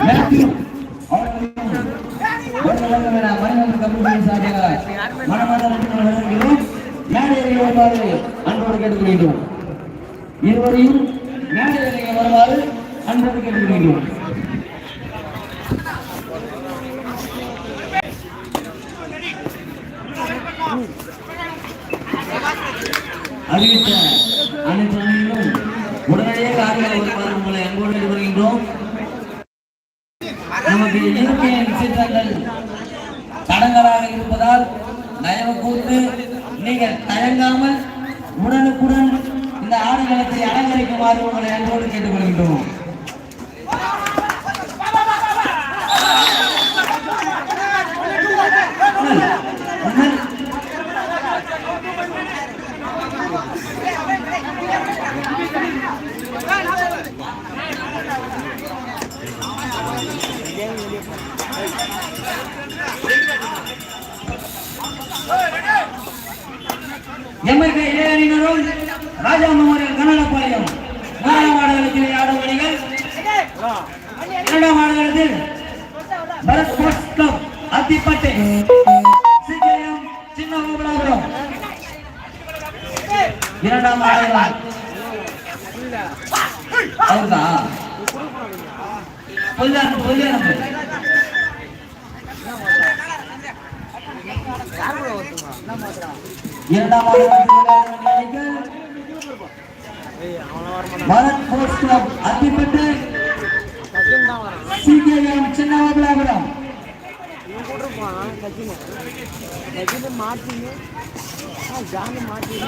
Matthew அவர்களையும் வருக வருக என வருமாறு அன்போடு கேட்டுக்கொள்கிறோம் அறிவித்த அனைத்து இருப்பதால் தயவு கூர்ந்து நீங்கள் தயங்காமல் உடனுக்குடன் இந்த ஆடுகளத்தை அலங்கரிக்குமாறு உங்களை அன்போடு கேட்டுக்கொள்கின்றோம் Thank you. எம்எல்ஏ இளையணியினரும் ராஜா மெமோரியல் கனகப்பாளையம் நாலாம் ஆடுகளத்தில் ஆடும் அணிகள் இரண்டாம் ஆடுகளத்தில் பரத் ஸ்போர்ட்ஸ் கிளப் அத்திப்பட்டு சிஜயம் சின்ன ஓபலாபுரம் இரண்டாம் ஆடுகளம் அவர்தான் பொய்யான பொய்யான இரண்டாம் ஆடுகளத்தில் Bharat sports club Athipattu CJM Chinna Obalapuram மாட்டீங்க ஜானு மாட்டீங்க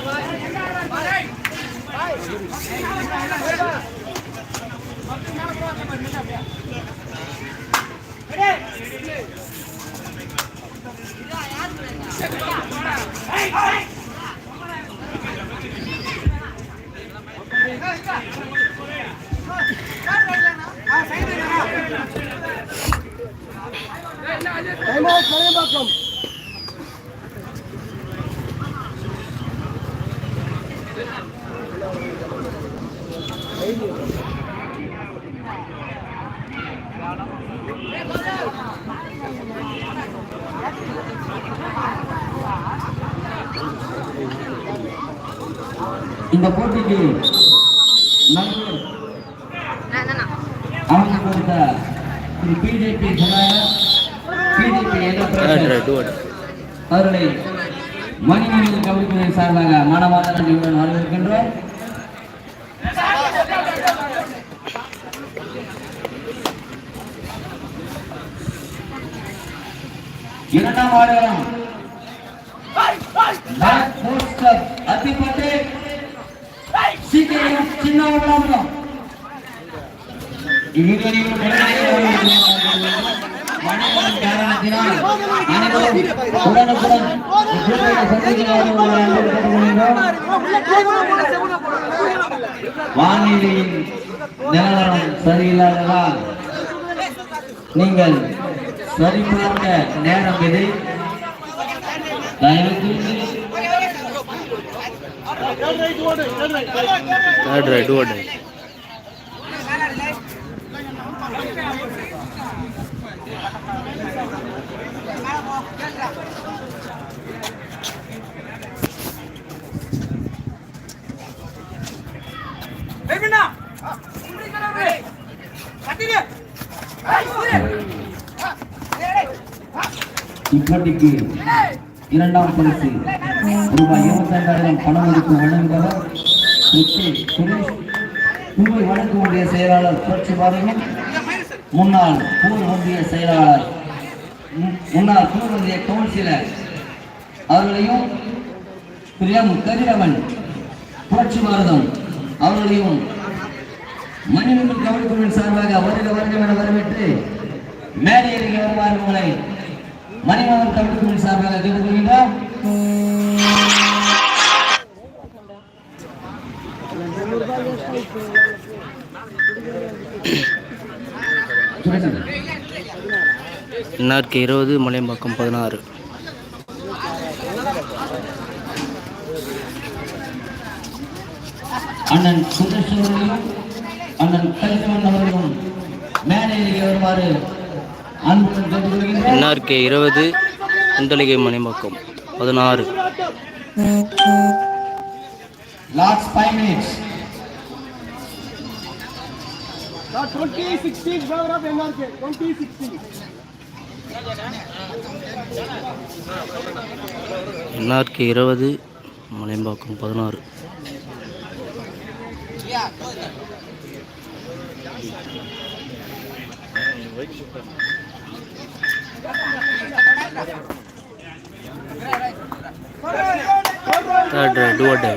இந்த போட்டிக்கு நண்பர் அவங்க கொடுத்த திரு பிஜேபி பிஜேபி அவர்களை மணிமணிகள் கவனிப்பதன் சார்பாக மாணவாத நன்றியுடன் வரவேற்கின்றோம் இரண்டாம் ஆடுகளம் Bharat sports club Athipattu CKM Chinna Obalapuram இருவரையும் மனிதன் காரணத்தினால் அனைவரும் உடனுக்குடன் இப்போதைய சந்திக்கிறார்கள் உங்களை அன்போடு கேட்டுக்கொள்கிறோம். வானிலையின் நிலவரம் சரியில்லாததால் நீங்கள் சரிபார்க்க நேரம் இது தயவு கூர்ந்து தேர்ட் ரைட் ஓடு இப்போட்டிக்கு இரண்டாம் பரிசு. ரூபாய் இருபத்தைந்தாயிரம் பணம் மதிப்பு வழங்குபவர் எச்ஏ சுரேஷ். புதுவை வடக்கு ஒன்றிய செயலாளர் புரட்சி பாதையும் முன்னாள் பூர் ஒன்றிய செயலாளர் முன்னாள் பூர் ஒன்றிய கவுன்சிலர். அவர்களையும் பிரியம் கதிரவன் புரட்சி பாரதம். அவர்களையும் மனிதர்கள் கவனிக்குழுவின் சார்பாக வருக வருக என வரவேற்று மேலே வருமாறு உங்களை மணிமகன் கவனிக்குழுவின் சார்பாக கேட்டுக்கொள்கின்றோம். இன்னாருக்கு இருபது மலையம்பாக்கம் பதினாறு. அண்ணன் சுந்தரேஸ்வரரையும் அண்ணன் அவர்களும் மேடையில் வருமாறு அன்புடன் இருபது குண்டலிகை மலைம்பாக்கம் பதினாறு. Last five minutes twenty sixteen favour of NRK twenty NRK இருபது மலைம்பாக்கம் பதினாறு. தேர்ட் ரைட் டூ டை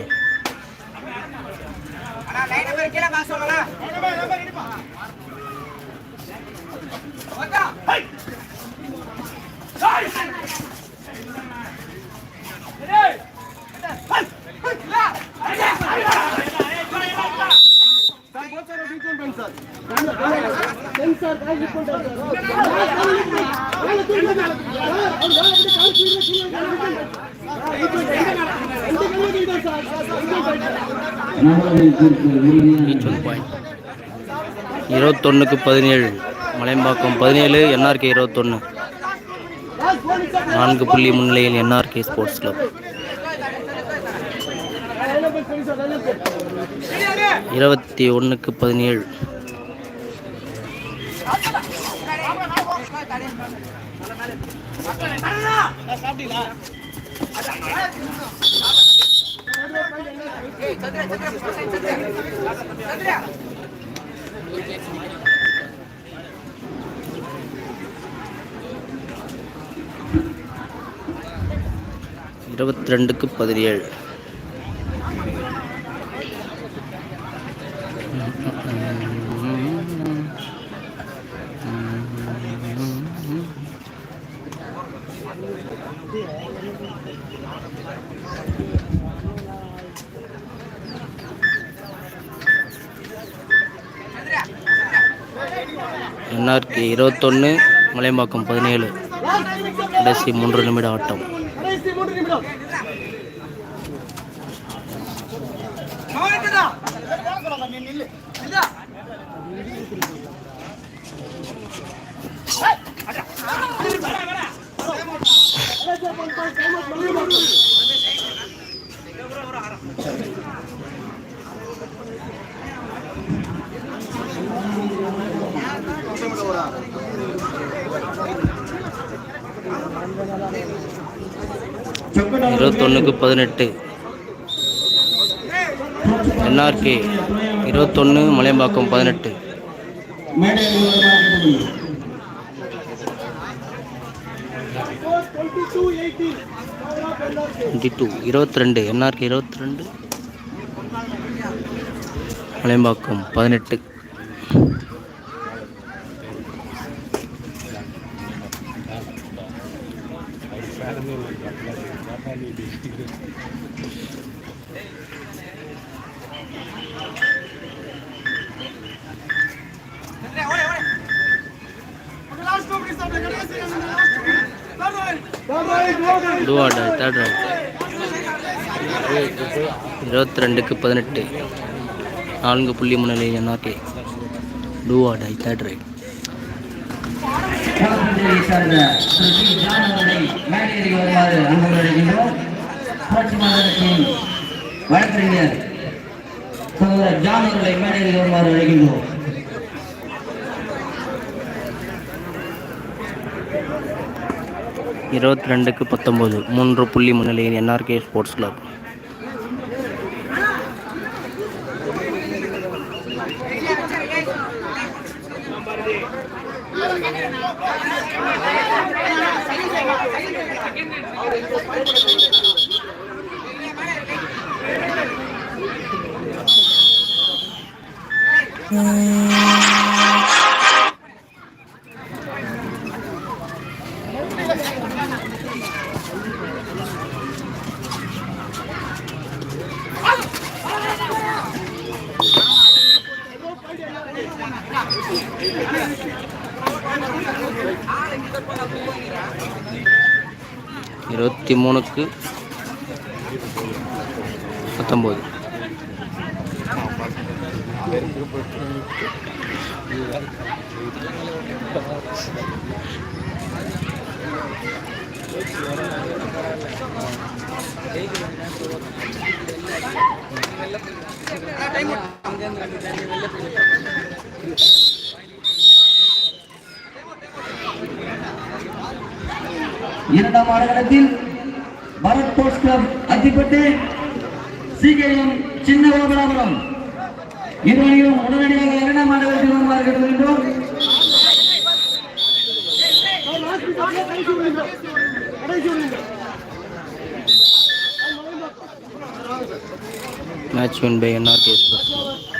இருபத்தொன்னுக்கு பதினேழு. மலையம்பாக்கம் பதினேழு என்ஆர்கே இருபத்தொன்று நான்கு புள்ளி முன்னிலையில் என்ஆர்கே ஸ்போர்ட்ஸ் கிளப். இருபத்தி ஒன்றுக்கு பதினேழு. இருபத்தி ரெண்டுக்கு பதினேழு. என்ஆர்கே இருபத்தொன்று மலைம்பாக்கம் பதினேழு. கடைசி மூன்று நிமிட ஆட்டம். நிமிடம். இருபத்தொன்னுக்கு பதினெட்டு. என்ஆர்கே இருபத்தொன்று மலையம்பாக்கம் பதினெட்டு மேடையில் வருமாறு டுவெண்ட்டி டூ இருபத்தி ரெண்டு என்ஆர்கே இருபத்தி ரெண்டு மலைம்பாக்கம் பதினெட்டு. டூவாடா தேர்ட் ரவுண்ட் இருபத்தி ரெண்டுக்கு பதினெட்டு. நான்கு புள்ளி முன்னிலை என்ஆர்கே டூவாடா தேர்ட் ரைட் வழக்கறிஞர் சகோதரர் ஜான் அவர்களை மேடையில் வருமாறு அழைக்கின்றோம். இருபத்தி ரெண்டுக்கு பத்தொம்போது. மூன்று புள்ளி முன்னிலையில் என்ஆர்கே ஸ்போர்ட்ஸ் கிளப் இருபத்தி மூணுக்கு பத்தொம்போது. இரண்டாம் ஆடுகளத்தில் Bharat sports club Athipattu CKM Chinna Gopurapuram இருவரையும் உடனடியாக இரண்டாம் ஆடுகளத்தில் வருமாறு கேட்டுக்கொள்கின்றோம் sir match win by NRK sports